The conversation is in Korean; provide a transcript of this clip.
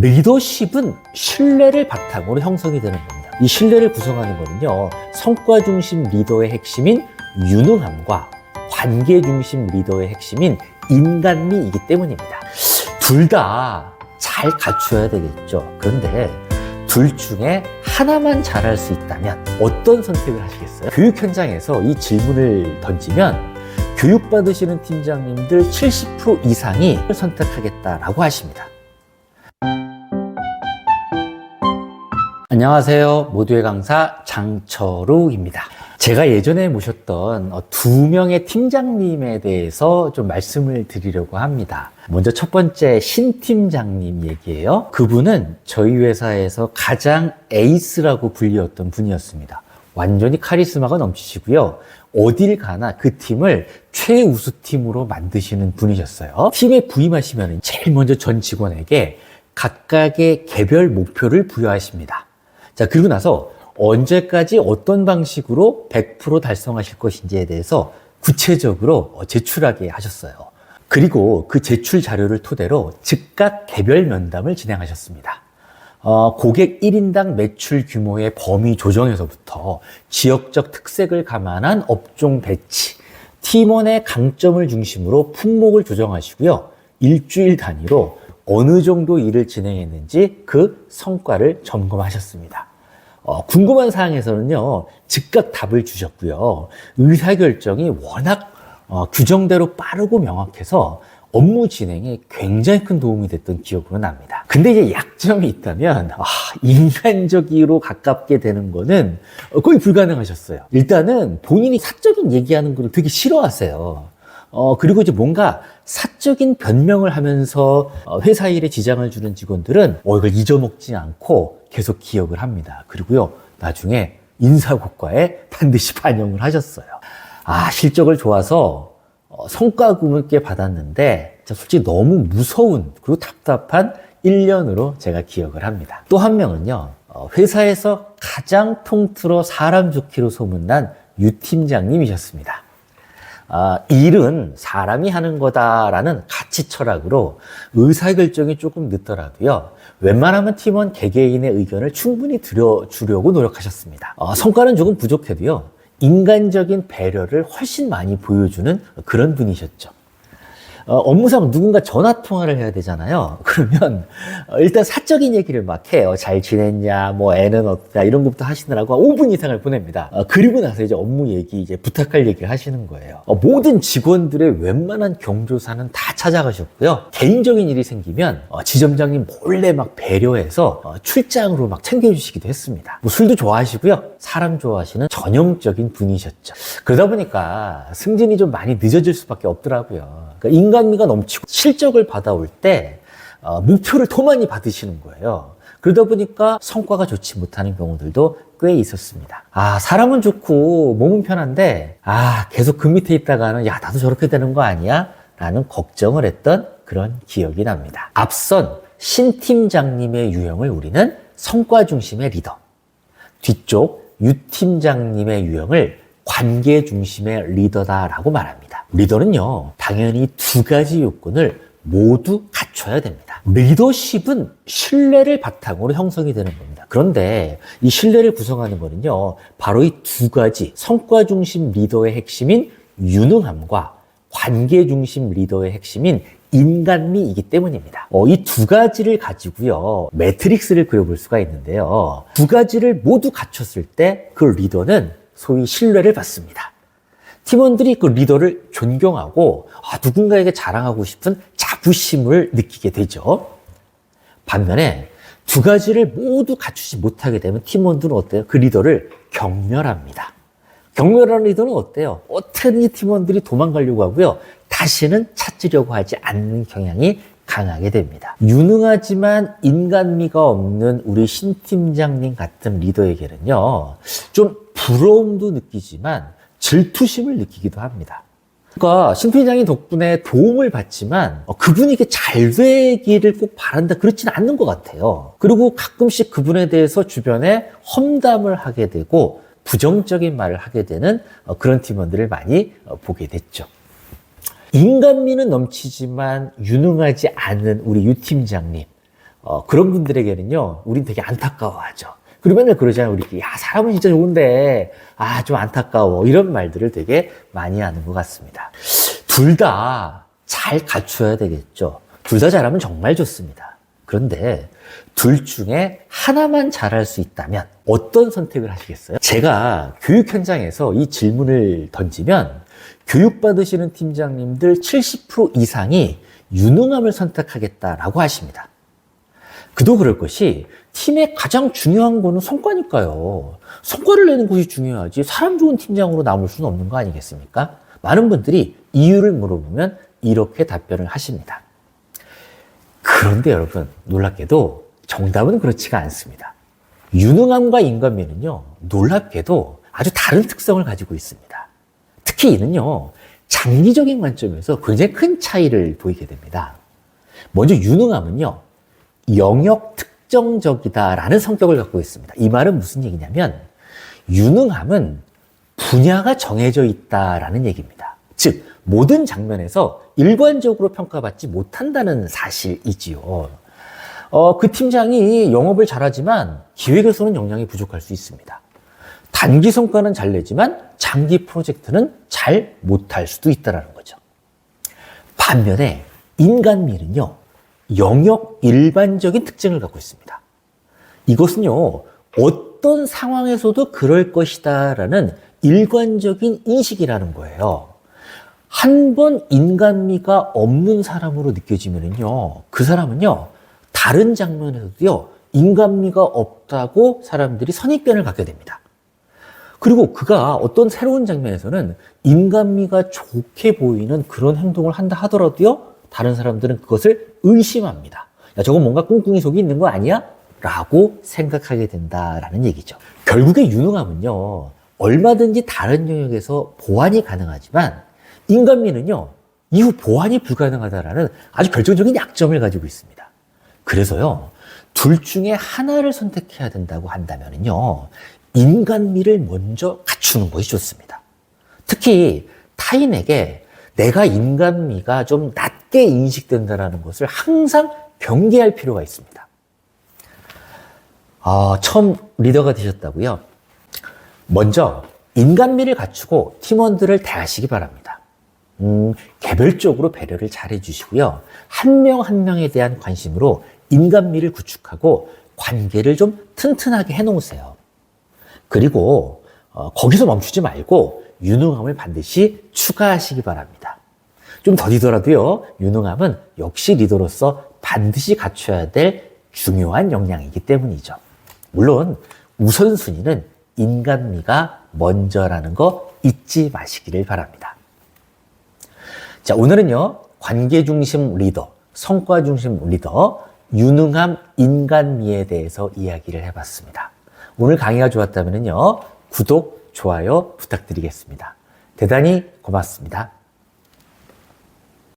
리더십은 신뢰를 바탕으로 형성이 되는 겁니다. 이 신뢰를 구성하는 거는요, 성과 중심 리더의 핵심인 유능함과 관계 중심 리더의 핵심인 인간미이기 때문입니다. 둘 다 잘 갖추어야 되겠죠. 그런데 둘 중에 하나만 잘할 수 있다면 어떤 선택을 하시겠어요? 교육 현장에서 이 질문을 던지면 교육받으시는 팀장님들 70% 이상이 선택하겠다라고 하십니다. 안녕하세요. 모두의 강사 장철우입니다. 제가 예전에 모셨던 어, 두 명의 팀장님에 대해서 좀 말씀을 드리려고 합니다. 먼저 첫 번째 신 팀장님 얘기예요. 그분은 저희 회사에서 가장 에이스라고 불리웠던 분이었습니다. 완전히 카리스마가 넘치시고요. 어딜 가나 그 팀을 최우수 팀으로 만드시는 분이셨어요. 팀에 부임하시면 제일 먼저 전 직원에게 각각의 개별 목표를 부여하십니다. 자, 그리고 나서 언제까지 어떤 방식으로 100% 달성하실 것인지에 대해서 구체적으로 제출하게 하셨어요. 그리고 그 제출 자료를 토대로 즉각 개별 면담을 진행하셨습니다. 어, 고객 1인당 매출 규모의 범위 조정에서부터 지역적 특색을 감안한 업종 배치, 팀원의 강점을 중심으로 품목을 조정하시고요. 일주일 단위로 어느 정도 일을 진행했는지 그 성과를 점검하셨습니다. 어, 궁금한 사항에서는요, 즉각 답을 주셨고요. 의사결정이 워낙 어, 규정대로 빠르고 명확해서 업무 진행에 굉장히 큰 도움이 됐던 기억으로 납니다. 근데 이제 약점이 있다면, 아, 인간적으로 가깝게 되는 거는 거의 불가능하셨어요. 일단은 본인이 사적인 얘기하는 걸 되게 싫어하세요. 어, 그리고 이제 뭔가 사적인 변명을 하면서 어, 회사 일에 지장을 주는 직원들은 어, 이걸 잊어먹지 않고 계속 기억을 합니다. 그리고요, 나중에 인사고과에 반드시 반영을 하셨어요. 아, 실적을 좋아서 어, 성과금을 꽤 받았는데, 솔직히 너무 무서운, 그리고 답답한 1년으로 제가 기억을 합니다. 또 한 명은요, 어, 회사에서 가장 통틀어 사람 좋기로 소문난 유 팀장님이셨습니다. 아, 일은 사람이 하는 거다라는 가치 철학으로 의사결정이 조금 늦더라도요. 웬만하면 팀원 개개인의 의견을 충분히 들여주려고 노력하셨습니다. 어, 성과는 조금 부족해도요. 인간적인 배려를 훨씬 많이 보여주는 그런 분이셨죠. 어, 업무상 누군가 전화 통화를 해야 되잖아요. 그러면 어, 일단 사적인 얘기를 막 해요. 잘 지냈냐, 뭐 애는 어떠냐 이런 것부터 하시느라고 한 5분 이상을 보냅니다. 어, 그리고 나서 이제 업무 얘기, 이제 부탁할 얘기를 하시는 거예요. 어, 모든 직원들의 웬만한 경조사는 다 찾아가셨고요. 개인적인 일이 생기면 어, 지점장님 몰래 막 배려해서 어, 출장으로 막 챙겨주시기도 했습니다. 뭐 술도 좋아하시고요. 사람 좋아하시는 전형적인 분이셨죠. 그러다 보니까 승진이 좀 많이 늦어질 수밖에 없더라고요. 그러니까 인간미가 넘치고 실적을 받아올 때 어, 목표를 더 많이 받으시는 거예요. 그러다 보니까 성과가 좋지 못하는 경우들도 꽤 있었습니다. 아, 사람은 좋고 몸은 편한데, 아, 계속 그 밑에 있다가는, 야, 나도 저렇게 되는 거 아니야? 라는 걱정을 했던 그런 기억이 납니다. 앞선 신 팀장님의 유형을 우리는 성과 중심의 리더, 뒤쪽 유 팀장님의 유형을 관계 중심의 리더다라고 말합니다. 리더는요, 당연히 두 가지 요건을 모두 갖춰야 됩니다. 리더십은 신뢰를 바탕으로 형성이 되는 겁니다. 그런데 이 신뢰를 구성하는 거는요, 바로 이 두 가지 성과 중심 리더의 핵심인 유능함과 관계 중심 리더의 핵심인 인간미이기 때문입니다. 어, 이 두 가지를 가지고요, 매트릭스를 그려볼 수가 있는데요. 두 가지를 모두 갖췄을 때 그 리더는 소위 신뢰를 받습니다. 팀원들이 그 리더를 존경하고 아, 누군가에게 자랑하고 싶은 자부심을 느끼게 되죠. 반면에 두 가지를 모두 갖추지 못하게 되면 팀원들은 어때요? 그 리더를 경멸합니다. 경멸하는 리더는 어때요? 어떻게든지 팀원들이 도망가려고 하고요. 다시는 찾으려고 하지 않는 경향이 강하게 됩니다. 유능하지만 인간미가 없는 우리 신팀장님 같은 리더에게는요, 좀 부러움도 느끼지만 질투심을 느끼기도 합니다. 그러니까 신팀장님 덕분에 도움을 받지만 어, 그분에게 잘 되기를 꼭 바란다 그렇지는 않는 것 같아요. 그리고 가끔씩 그분에 대해서 주변에 험담을 하게 되고 부정적인 말을 하게 되는 어, 그런 팀원들을 많이 어, 보게 됐죠. 인간미는 넘치지만 유능하지 않은 우리 유 팀장님. 어, 그런 분들에게는요, 우린 되게 안타까워하죠. 그리고 맨날 그러잖아요. 우리, 야, 사람은 진짜 좋은데, 아, 좀 안타까워. 이런 말들을 되게 많이 하는 것 같습니다. 둘 다 잘 갖춰야 되겠죠. 둘 다 잘하면 정말 좋습니다. 그런데 둘 중에 하나만 잘할 수 있다면 어떤 선택을 하시겠어요? 제가 교육 현장에서 이 질문을 던지면 교육받으시는 팀장님들 70% 이상이 유능함을 선택하겠다라고 하십니다. 그도 그럴 것이 팀의 가장 중요한 거는 성과니까요. 성과를 내는 것이 중요하지 사람 좋은 팀장으로 남을 수는 없는 거 아니겠습니까? 많은 분들이 이유를 물어보면 이렇게 답변을 하십니다. 그런데 여러분 놀랍게도 정답은 그렇지가 않습니다. 유능함과 인간미는요 놀랍게도 아주 다른 특성을 가지고 있습니다. 특히 이는요 장기적인 관점에서 굉장히 큰 차이를 보이게 됩니다. 먼저 유능함은요 영역 특정적이다라는 성격을 갖고 있습니다. 이 말은 무슨 얘기냐면 유능함은 분야가 정해져 있다라는 얘기입니다. 즉 모든 장면에서 일관적으로 평가받지 못한다는 사실이지요. 어, 그 팀장이 영업을 잘하지만 기획에서는 역량이 부족할 수 있습니다. 단기 성과는 잘 내지만 장기 프로젝트는 잘 못할 수도 있다는 거죠. 반면에 인간미는요, 영역 일반적인 특징을 갖고 있습니다. 이것은요, 어떤 상황에서도 그럴 것이다라는 일관적인 인식이라는 거예요. 한 번 인간미가 없는 사람으로 느껴지면요, 그 사람은요, 다른 장면에서도요, 인간미가 없다고 사람들이 선입견을 갖게 됩니다. 그리고 그가 어떤 새로운 장면에서는 인간미가 좋게 보이는 그런 행동을 한다 하더라도요, 다른 사람들은 그것을 의심합니다. 야, 저건 뭔가 꿍꿍이 속이 있는 거 아니야? 라고 생각하게 된다라는 얘기죠. 결국에 유능함은요, 얼마든지 다른 영역에서 보완이 가능하지만, 인간미는요, 이후 보완이 불가능하다라는 아주 결정적인 약점을 가지고 있습니다. 그래서요, 둘 중에 하나를 선택해야 된다고 한다면요, 인간미를 먼저 갖추는 것이 좋습니다. 특히 타인에게 내가 인간미가 좀 낮게 인식된다는 것을 항상 경계할 필요가 있습니다. 아, 처음 리더가 되셨다고요? 먼저 인간미를 갖추고 팀원들을 대하시기 바랍니다. 음, 개별적으로 배려를 잘 해주시고요. 한 명 한 명에 대한 관심으로 인간미를 구축하고 관계를 좀 튼튼하게 해놓으세요. 그리고 어, 거기서 멈추지 말고 유능함을 반드시 추가하시기 바랍니다. 좀 더디더라도요, 유능함은 역시 리더로서 반드시 갖춰야 될 중요한 역량이기 때문이죠. 물론 우선순위는 인간미가 먼저라는 거 잊지 마시기를 바랍니다. 자, 오늘은요, 관계 중심 리더, 성과 중심 리더, 유능함 인간미에 대해서 이야기를 해봤습니다. 오늘 강의가 좋았다면요, 구독, 좋아요 부탁드리겠습니다. 대단히 고맙습니다.